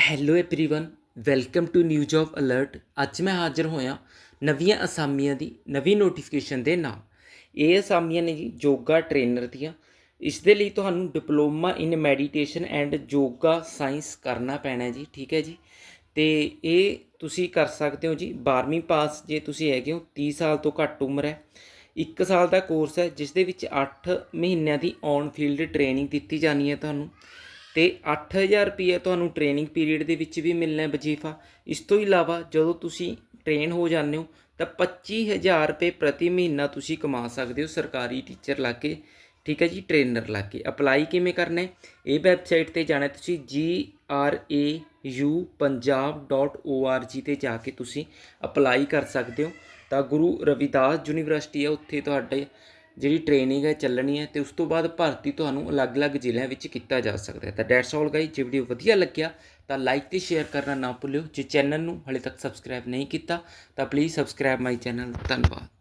hello everyone welcome to new job alert ਅੱਜ ਮੈਂ ਹਾਜ਼ਰ ਹੋਇਆ ਨਵੀਆਂ ਅਸਾਮੀਆਂ ਦੀ ਨਵੀਂ ਨੋਟੀਫਿਕੇਸ਼ਨ ਦੇ ਨਾਲ ਇਹ ਅਸਾਮੀਆਂ ਨੇ ਜੀ ਯੋਗਾ ਟ੍ਰੇਨਰ ਦੀਆਂ ਇਸ ਦੇ ਲਈ ਤੁਹਾਨੂੰ diploma in meditation and yoga science ਕਰਨਾ ਪੈਣਾ ਹੈ ਜੀ ਠੀਕ ਹੈ ਜੀ ਤੇ ਇਹ ਤੁਸੀਂ ਕਰ ਸਕਦੇ ਹੋ ਜੀ 12ਵੀਂ ਪਾਸ ਜੇ ਤੁਸੀਂ ਹੈਗੇ ਹੋ 30 ਸਾਲ ਤੋਂ ਘੱਟ ਉਮਰ ਹੈ 1 ਸਾਲ ਦਾ ਕੋਰਸ ਹੈ ਜਿਸ ਦੇ ਵਿੱਚ 8 ਮਹੀਨਿਆਂ ਦੀ ਔਨ ਫੀਲਡ ਟ੍ਰੇਨਿੰਗ ਦਿੱਤੀ ਜਾਣੀ ਹੈ ਤੁਹਾਨੂੰ ਤੇ 8000 ਰੁਪਏ ਤੁਹਾਨੂੰ ਟ੍ਰੇਨਿੰਗ ਪੀਰੀਅਡ ਦੇ ਵਿੱਚ ਵੀ ਮਿਲਣਾ ਹੈ ਵਜੀਫਾ। ਇਸ ਤੋਂ ਇਲਾਵਾ ਜਦੋਂ ਤੁਸੀਂ ਟ੍ਰੇਨ ਹੋ ਜਾਂਦੇ ਹੋ, ਤਾਂ 25000 ਰੁਪਏ ਪ੍ਰਤੀ ਮਹੀਨਾ ਤੁਸੀਂ ਕਮਾ ਸਕਦੇ ਹੋ ਸਰਕਾਰੀ ਟੀਚਰ ਲਾ ਕੇ ਠੀਕ ਹੈ ਜੀ ਟ੍ਰੇਨਰ ਲਾ ਕੇ ਅਪਲਾਈ ਕਿਵੇਂ ਕਰਨਾ ਹੈ? ਇਹ ਵੈਬਸਾਈਟ ਤੇ ਜਾਣਾ ਹੈ ਤੁਸੀਂ grapunjab.org ਤੇ ਜਾ ਕੇ ਤੁਸੀਂ ਅਪਲਾਈ ਕਰ ਸਕਦੇ ਹੋ। ਤਾਂ ਗੁਰੂ ਰਵਿਦਾਸ ਯੂਨੀਵਰਸਿਟੀ ਹੈ, ਉੱਥੇ ਤੁਹਾਡੇ ਜਿਹੜੀ ਟ੍ਰੇਨਿੰਗ ਹੈ ਚੱਲਣੀ ਹੈ ਤੇ ਉਸ ਤੋਂ ਬਾਅਦ ਭਰਤੀ ਤੁਹਾਨੂੰ ਅਲੱਗ-ਅਲੱਗ ਜ਼ਿਲ੍ਹਿਆਂ ਵਿੱਚ ਕੀਤਾ ਜਾ ਸਕਦਾ ਹੈ। ਤਾਂ ਡੈਟਸ ਆਲ ਗਾਈ ਜੇ ਵੀਡੀਓ ਵਧੀਆ ਲੱਗਿਆ, ਤਾਂ ਲਾਈਕ ਤੇ ਸ਼ੇਅਰ ਕਰਨਾ ਨਾ ਭੁੱਲਿਓ। ਜੇ ਚੈਨਲ ਨੂੰ ਹਲੇ ਤੱਕ ਸਬਸਕ੍ਰਾਈਬ ਨਹੀਂ ਕੀਤਾ, ਤਾਂ ਪਲੀਜ਼ ਸਬਸਕ੍ਰਾਈਬ ਮਾਈ ਚੈਨਲ ਧੰਨਵਾਦ।